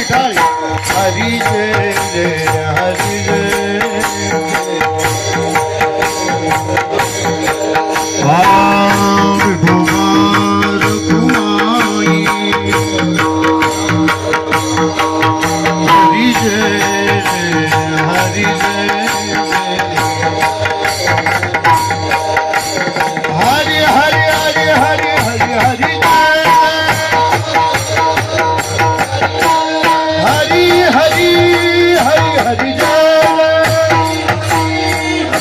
Vitthal Hari जय जय Hari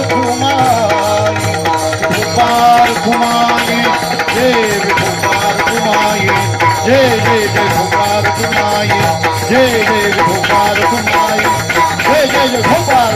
Hari जय Gopal कुमारी जय Gopal Gopal जय जय Gopal जय जय Gopal जय जय Gopal